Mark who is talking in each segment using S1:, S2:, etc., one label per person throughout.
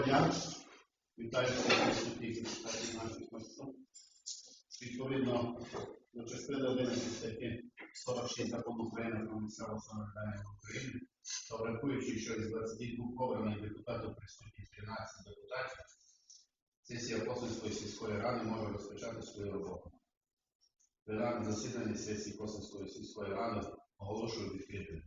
S1: Доброго дня. Вітаю присутніх наших мостів. Відповідно до частини 11 статті 46 закону України про місцеве самоврядування в Україні, та врахуючи, що із 22 обраних депутатів присутні 13 депутатів, сесія Косинської сільської ради може розпочати свою роботу. Пленарне засідання сесії Косинської сільської ради оголошую відкритим.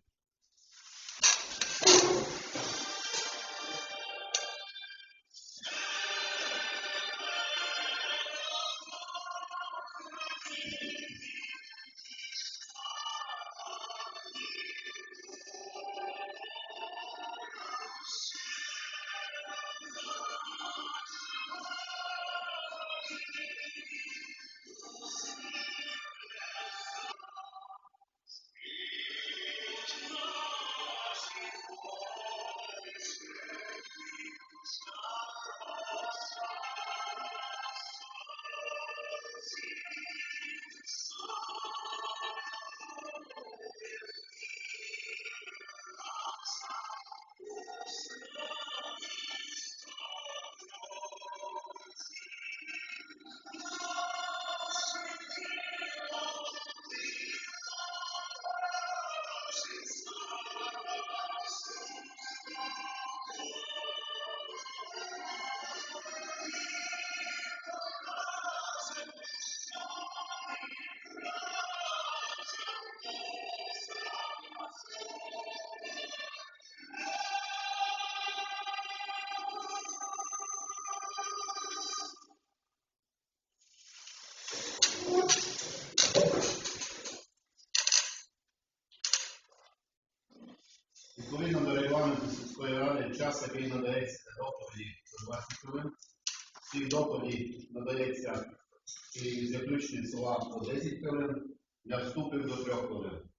S1: 10 хвилин, для вступів до 3 хвилин.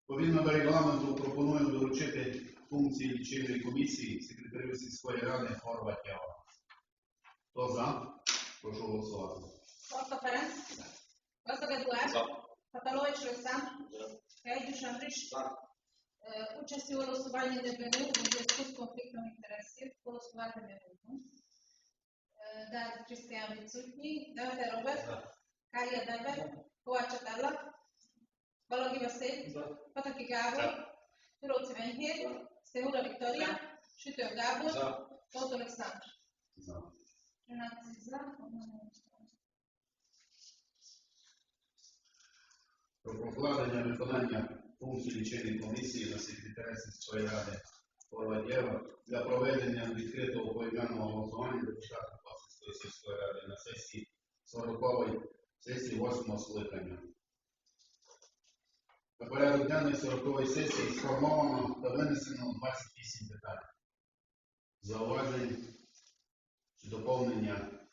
S1: Відповідно до регламенту пропоную доручити функції лічильної комісії секретарю сільської ради Хорват Ява. Хто за? Прошу голосувати.
S2: Ferenc. Gazdag Eduard.
S3: За.
S2: Katalovič Олександр. Гейдюш Андрій. Е, Участі у голосуванні не беру у зв'язку з конфліктом інтересів. Голосувати не буду. Е, Крістіан відсутній. Давайте Роберт. Калія Дебер. Ковача Тарла. Балогі Василь. Патаки Gábor. Туроці Венгер. Стегура Вікторія. Шитер Gábor. Тот Олександр.
S1: За.
S2: 13 за. одна не
S1: Про покладення виконання функцій лічильної комісії на секретаря сільської ради Хорватєва для проведення відкритого поіменного голосування депутатів Класівської сільської ради на сесії 40-ї сесії 8 скликання. На порядок денний 40-ї сесії сформовано та винесено 28 питань. Зауважень чи доповнення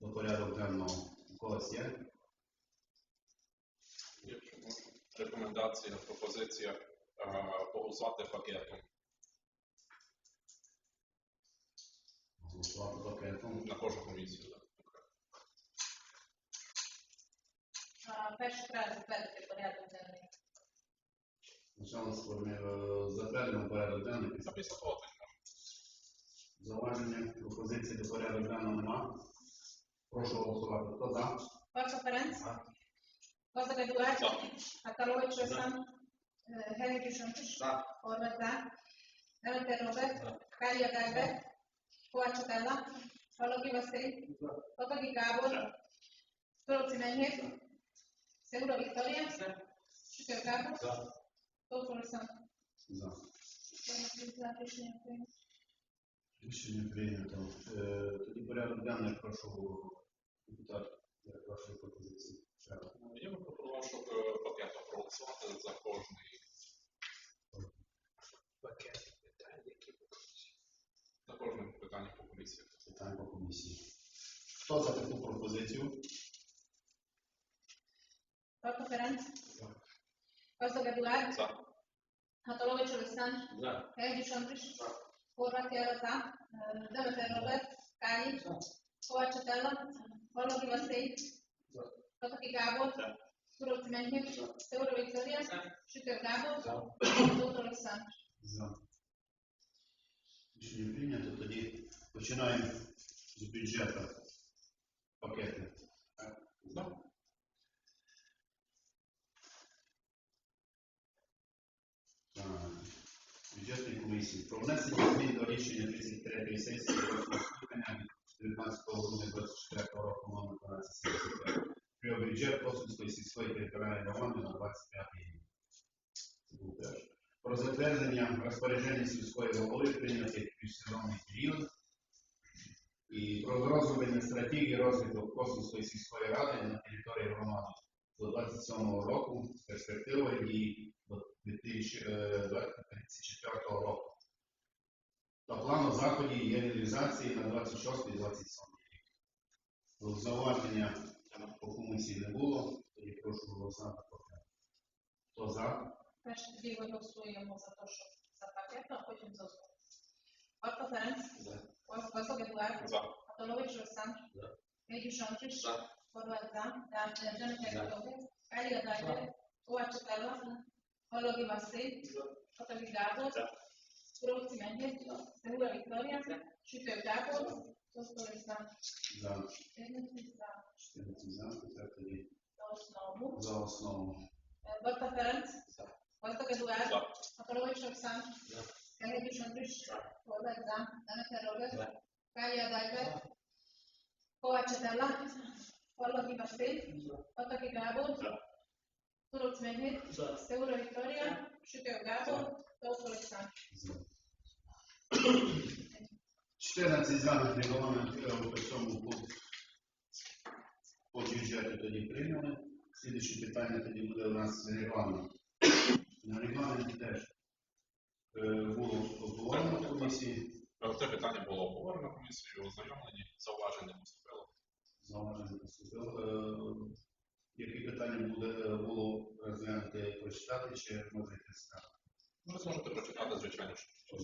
S1: до порядок денного у когось є?
S3: Якщо можна, рекомендація, пропозиція е, голосувати пакетом
S1: Голосувати пакетом.
S3: на кожну комісію. так.
S2: А, Перше треба затвердити порядок денний.
S1: Спочатку сформі- затвердимо порядок денний.
S3: Та після того так можна.
S1: Зауваження, пропозиції до порядок денного нема. Прошу голосувати. Хто за?
S2: Коста Ferenc. Gazdag Eduard.
S3: За.
S2: Katalovič Олександр. Гейдюш Андрій. Хорват за. Давайте Роберт. Калія Дебер. Ковача Тарла. Балогі Василь. Патаки Gábor. Туроці Венгер. Шитер Gábor. Тот Олександр.
S1: За.
S2: 13 за. Рішення прийнято.
S1: Рішення прийнято. Тоді порядок денний прошу депутат
S2: Gazdag Eduard.
S3: За.
S2: Katalovič Олександр.
S4: За.
S2: Гейдюш Андрій. Хорват Яра за. Е, Давайте Роберт. Калі. Ковача Тарла. Балогі Василь. Патаки Gábor. Туроці Венгер. Стегура Вікторія. Шитер Gábor. Тот Олександр.
S1: За. Рішення Починаємо з бюджету пакети. Комісії про внесення змін до рішення 33 сесії 8 скликання від 19 грудня 24 року номер 1275 про бюджет Косинської сільської територіальної громади на 25 рік. Це був перший. Про затвердження розпорядження сільської голови прийнятих в період і про розроблення стратегії розвитку Косинської сільської ради на території громади до 27 року з перспективою дії до 2034 року. Та плану заходів і реалізації на 26 і 27 рік. Зауваження по комісії не було, тоді прошу голосувати. проти. Хто за?
S2: Перше тоді голосуємо за те, що за пакет, а потім за основу. Барто Ференц.
S1: За.
S2: Козак Едуард.
S3: За.
S2: Патолович Олександр.
S1: За.
S2: Гейдюш Андрій.
S3: За.
S2: Хорват за. Демченко
S1: За.
S2: Ігор. Калія Дайбер. Ковач Петро. Ологі Василь. Фотові Габо.
S3: За.
S2: Куровці Мендір. Стегура Вікторія. Шутер Габо. Тосто Олександр.
S1: За.
S2: 14 за.
S1: 14 за, це тоді
S2: За основу.
S1: за основу.
S2: Барто Ференц.
S1: За.
S2: Козак Едуард.
S3: За.
S2: Петрович Олександр.
S1: За.
S2: Гейдюш Андрій. Хорват за. Демченко Ігор.
S1: За.
S2: Калія Дайбер. Ковач Петро. Ологі Василь. Фотові Мендір. Стегура Вікторія. Шутер Габо. Тосто Олександр.
S1: За. 14 за регламент е, по цьому по, по тоді прийняли. Слідуюче питання тоді буде у нас регламент. На регламенті теж було обговорено в комісії,
S3: Це питання було обговорено комісією, ознайомлені, зауважень не поступило.
S1: зауваження поступило. Е, Які питання буде, було розглянути, прочитати, чи можете сказати?
S3: Ви зможете прочитати, звичайно, що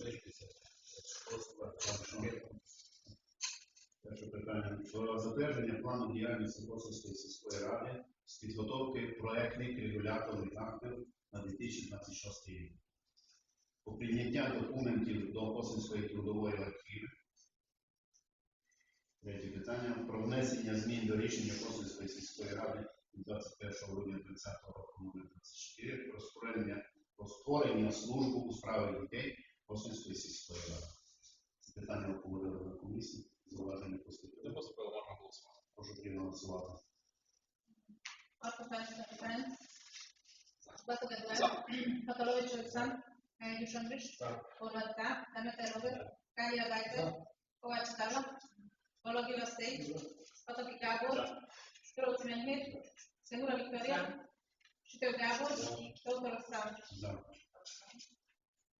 S1: Перше питання про затвердження плану діяльності Косовської сільської ради з підготовки проектних регуляторних актів на 2026 рік. По прийняття документів до Косинської трудової архіви. Третє питання про внесення змін до рішення Косинської сільської ради від 21 грудня 30 року номер 24 про створення, про створення служби у справах дітей Косинської сільської ради. Це питання обговорили на комісії. Зауваження поступили.
S3: не
S1: поступили.
S3: можна голосувати.
S1: Прошу проголосувати.
S2: Barto French. Barto
S3: За.
S2: Eduardo. Pavlovich Olександр. Гейдюш Андрій.
S1: За.
S2: Хорват за. Демченко Ігор. Калія Дайбер. Ковач Петро. Ологі Василь. Фотові Габо. Куровці
S1: Segura Wiktoria? Szydeł Gabor?
S2: Teodor Ostrowicz. Za.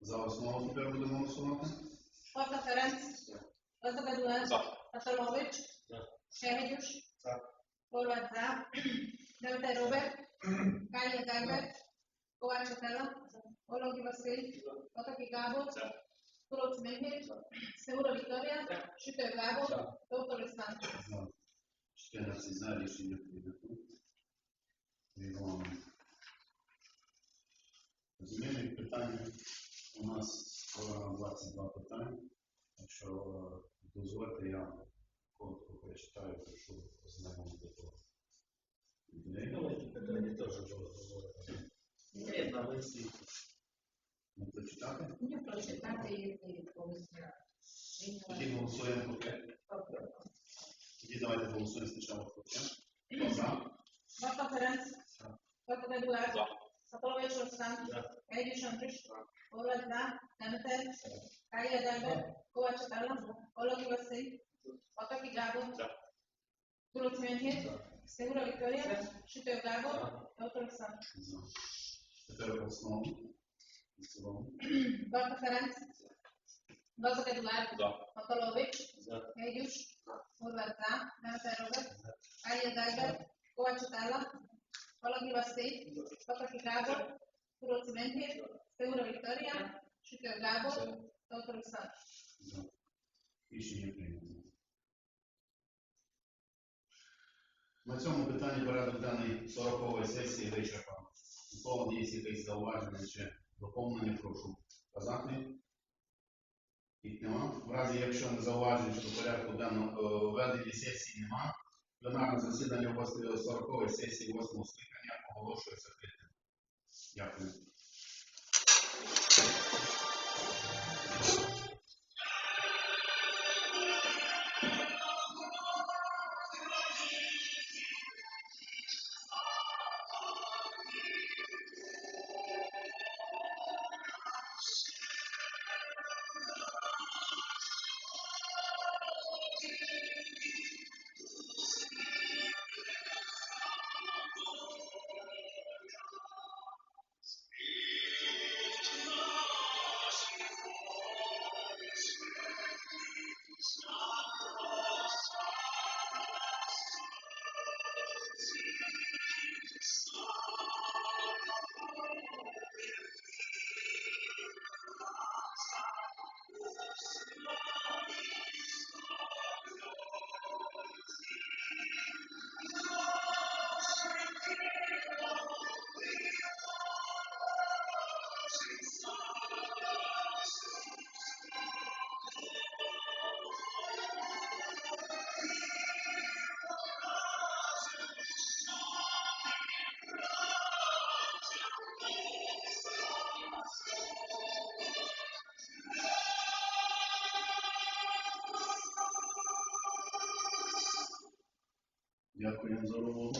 S2: Za
S3: osnową
S2: Piperbudowaną Sonatę?
S1: Płata
S2: Ferenc? Elizabeth Lens? Atomowicz? Szechidziusz? Polwat za. Delta Robert? Kalia Galbert? Kołacz
S3: Otelo?
S2: Ologi Wasyli? Otoki Gabor? Kuroc Mehmet? Segura Wiktoria?
S1: Szydeł Gabor? Za, 10 nie Регламент. Земельних питань у нас скоро 22 питання. Якщо е, дозвольте, я коротко перечитаю, прошу ознайомити до людей.
S4: Давайте питання теж. Ні, на листі.
S1: Не прочитати?
S5: Не прочитати і.
S1: Тоді голосуємо пакет. Тоді давайте голосуємо спочатку пакет. Хто за?
S2: Barto Ференц. but regular. Yeah. Suppose your son, education rich, all of that, Nanatan,
S3: Kaya
S2: Danda, Coachatalam, all of you say, Otaki Gabo,
S1: Guru Menhe, Segura Victoria, Shooter Gabo,
S2: Dr. Sam. Dr. Ferenc,
S3: Dr.
S2: Eduard,
S4: Matolovic,
S2: Hegyus, Horváth Zá, Nemter Robert, Kaya Danda, Kovács Atala, Василь. Фотові Габо. Куровці Мендір. Стегура Вікторія. Шутер Габо. Тосто Олександр.
S1: За. Рішення прийнято. На цьому питанні порядок даної 40-ї сесії вичерпано. У кого є якісь зауваження чи доповнення, прошу казати. Їх нема. В разі, якщо не зауважень щодо порядку денного ведення сесії нема, пленарне засідання 40-ї сесії 8 скликання оголошує закритим. Дякую. Дякую за увагу.